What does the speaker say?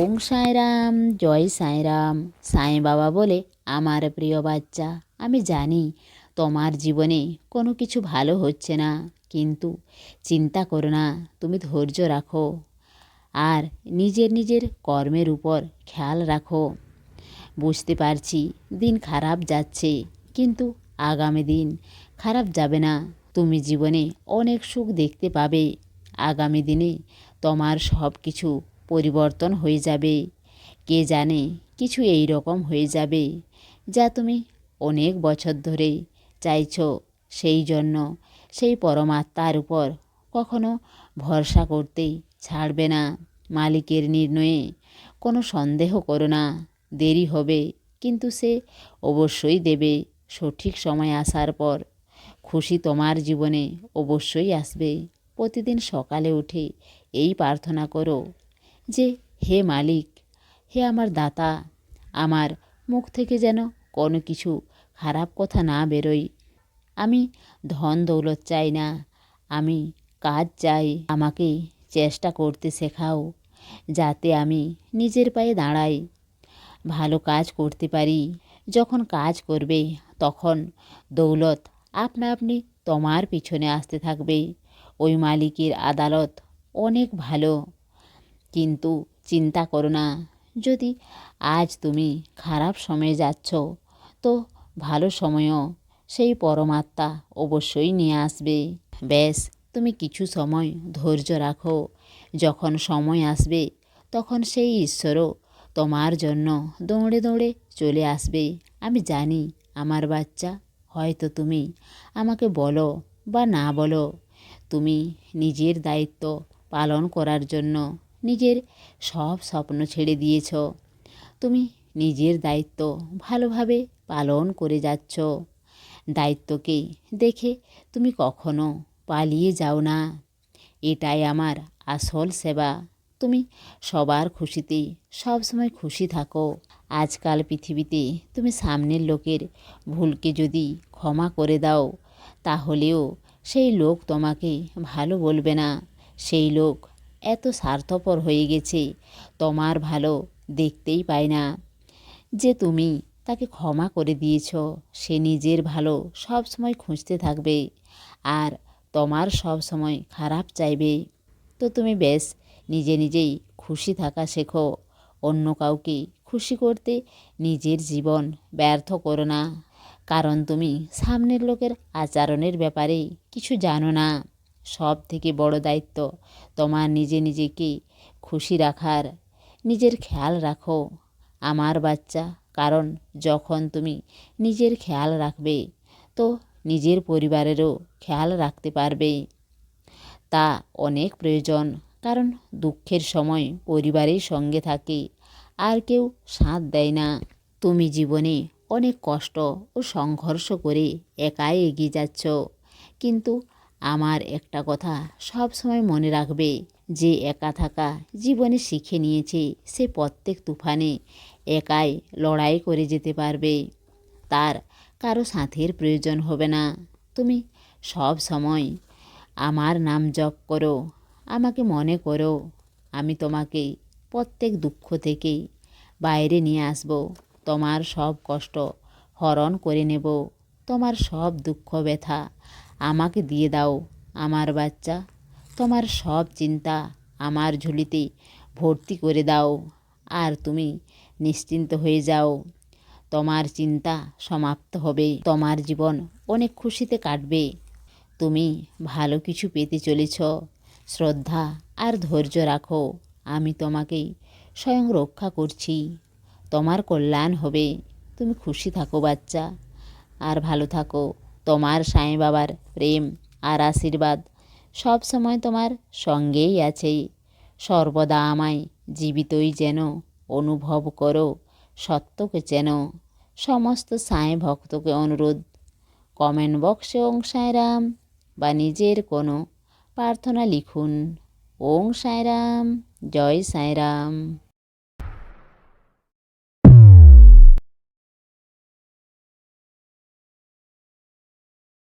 ওং সাঁয়রাম জয় সাঁয়রাম সাঁই বাবা বলে আমার প্রিয় বাচ্চা, আমি জানি তোমার জীবনে কোনো কিছু ভালো হচ্ছে না, কিন্তু চিন্তা করো না, তুমি ধৈর্য রাখো আর নিজের নিজের কর্মের উপর খেয়াল রাখো। বুঝতে পারছি দিন খারাপ যাচ্ছে, কিন্তু আগামী দিন খারাপ যাবে না, তুমি জীবনে অনেক সুখ দেখতে পাবে। আগামী দিনে তোমার সব কিছু পরিবর্তন হয়ে যাবে। কে জানে, কিছু এই রকম হয়ে যাবে, যা তুমি অনেক বছর ধরে চাইছ সেই জন্য। সেই পরমাত্মার উপর কখনো ভরসা করতে ছাড়বে না। মালিকের নির্ণয়ে কোনো সন্দেহ করো না, দেরি হবে, কিন্তু সে অবশ্যই দেবে সঠিক সময় আসার পর। খুশি তোমার জীবনে অবশ্যই আসবে। প্রতিদিন সকালে উঠে এই প্রার্থনা করো যে, হে মালিক, হে আমার দাতা, আমার মুখ থেকে যেন কোনো কিছু খারাপ কথা না বেরোয়। আমি ধন দৌলত চাই না, আমি কাজ চাই। আমাকে চেষ্টা করতে শেখাও, যাতে আমি নিজের পায়ে দাঁড়াই। ভালো কাজ করতে পারি। যখন কাজ করবে, তখন দৌলত আপনা আপনি তোমার পিছনে আসতে থাকবে। ওই মালিকের আদালত অনেক ভালো। কিন্তু চিন্তা করো না। যদি আজ তুমি খারাপ সময়ে যাচ্ছ, তো ভালো সময়ও সেই পরমাত্মা অবশ্যই নিয়ে আসবে। ব্যাস, তুমি কিছু সময় ধৈর্য রাখো। যখন সময় আসবে, তখন সেই ঈশ্বরও তোমার জন্য দৌড়ে দৌড়ে চলে আসবে। আমি জানি, আমার বাচ্চা, হয়তো তুমি আমাকে বলো বা না বলো। তুমি নিজের দায়িত্ব পালন করার জন্য নিজের সব স্বপ্ন ছেড়ে দিয়েছ। তুমি নিজের দায়িত্ব ভালোভাবে পালন করে যাচ্ছ। দায়িত্বকে দেখে তুমি কখনো পালিয়ে যাও না। এটাই আমার আসল সেবা। তুমি সবার খুশিতে সবসময় খুশি থাকো। আজকাল পৃথিবীতে তুমি সামনের লোকের ভুলকে যদি ক্ষমা করে দাও, তাহলেও সেই লোক তোমাকে ভালো বলবে না। সেই লোক এত স্বার্থপর হয়ে গেছে। তোমার ভালো দেখতেই পায় না। যে তুমি তাকে ক্ষমা করে দিয়েছ, সে নিজের ভালো সব সময় খুঁজতে থাকবে আর তোমার সব সময় খারাপ চাইবে। তো তুমি বেশ, নিজে নিজেই খুশি থাকা শেখো। অন্য কাউকে খুশি করতে নিজের জীবন ব্যর্থ করো না। কারণ তুমি সামনের লোকের আচরণের ব্যাপারে কিছু জানো না। সব থেকে বড় দায়িত্ব তোমার নিজে নিজেকে খুশি রাখার। নিজের খেয়াল রাখো আমার বাচ্চা, কারণ যখন তুমি নিজের খেয়াল রাখবে, তো নিজের পরিবারেরও খেয়াল রাখতে পারবে। তা অনেক প্রয়োজন, কারণ দুঃখের সময় পরিবারের সঙ্গে থাকে, আর কেউ সাথ দেয় না। তুমি জীবনে অনেক কষ্ট ও সংঘর্ষ করে একাই এগিয়ে যাচ্ছ, কিন্তু আমার একটা কথা সব সময় মনে রাখবে যে একা থাকা জীবনে শিখে নিয়েছে সে প্রত্যেক তুফানে। একাই লড়াই করে যেতে পারবে। তার কারও সাথের প্রয়োজন হবে না। তুমি সব সময় আমার নাম জপ করো, আমাকে মনে করো। আমি তোমাকে প্রত্যেক দুঃখ থেকে বাইরে নিয়ে আসব। তোমার সব কষ্ট হরণ করে নেব। তোমার সব দুঃখ ব্যথা আমাকে দিয়ে দাও, আমার বাচ্চা। তোমার সব চিন্তা আমার ঝুলিতে ভর্তি করে দাও, আর তুমি নিশ্চিন্ত হয়ে যাও। তোমার চিন্তা সমাপ্ত হবে, তোমার জীবন অনেক খুশিতে কাটবে। তুমি ভালো কিছু পেতে চলেছ, শ্রদ্ধা আর ধৈর্য রাখো, আমি তোমাকেই স্বয়ং রক্ষা করছি। তোমার কল্যাণ হবে, তুমি খুশি থাকো বাচ্চা, আর ভালো থাকো। তোমার সাঁই বাবার প্রেম আর আশীর্বাদ সব সময় তোমার সঙ্গেই আছেই সর্বদা আমায় জীবিতই যেন অনুভব করো, সত্যকে চেন, সমস্ত সাঁই ভক্তকে অনুরোধ। কমেন্ট বক্সে ওং সাঁয়রাম বা নিজের কোনো প্রার্থনা লিখুন। ওং সাঁয়রাম জয় সাঁয়রাম